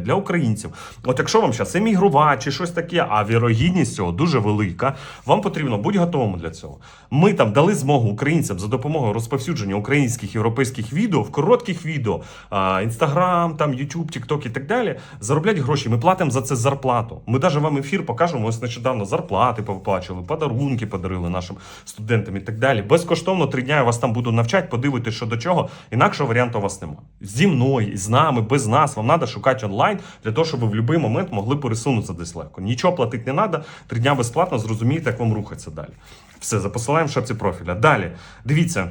для українців. От якщо вам зараз емігрувати чи щось таке, а вірогідність цього дуже велика, вам потрібно бути готовим для цього. Ми там дали змогу українцям за допомогою розповсюдження українських європейських відео в коротких відео, інстаграм, там Ютуб, Тікток і так далі. Зароблять гроші. Ми платимо за це зарплату. Ми навіть вам ефір покажемо. Ось нещодавно зарплати повиплачували, подарунки подарили нашим студентам і так далі. Безкоштовно три дня я вас там буду навчати, подивитися, що до чого. Інакшого варіанту у вас немає. Зі мною, з нами, без нас. Вам треба шукати онлайн для того, щоб ви в будь-який момент могли пересунутися десь легко. Нічого платити не треба. Три дня безплатно зрозумієте, як вам рухатися далі. Все, запосилаємо в шапці профіля. Далі, дивіться.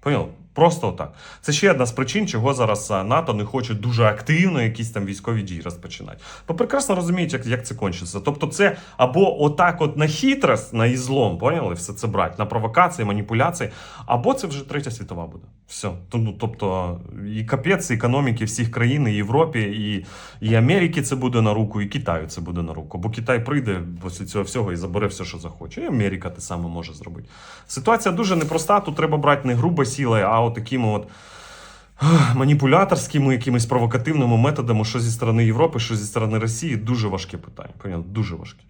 朋友 Просто отак. Це ще одна з причин, чого зараз НАТО не хоче дуже активно якісь там військові дії розпочинати. Бо прекрасно розуміють, як, як це кончиться. Тобто, це або отак, от на хитрость, на ізлом, поняли, все це брати, на провокації, маніпуляції, або це вже третя світова буде. Все. Ну, тобто, і капець економіки всіх країн, і Європі, і, і Америки це буде на руку, і Китаю це буде на руку. Бо Китай прийде після цього всього і забере все, що захоче. І Америка те саме може зробити. Ситуація дуже непроста. Тут треба брати не грубо силою, а такими от маніпуляторськими, якимись провокативними методами, що зі сторони Європи, що зі сторони Росії, дуже важке питання. Понятно? Дуже важке.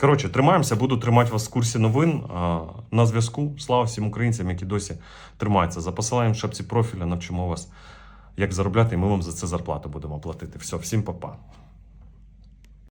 Коротше, тримаємося, буду тримати вас в курсі новин. На зв'язку. Слава всім українцям, які досі тримаються. За посиланням шапці профіля навчимо вас, як заробляти, і ми вам за це зарплату будемо платити. Все, всім па-па.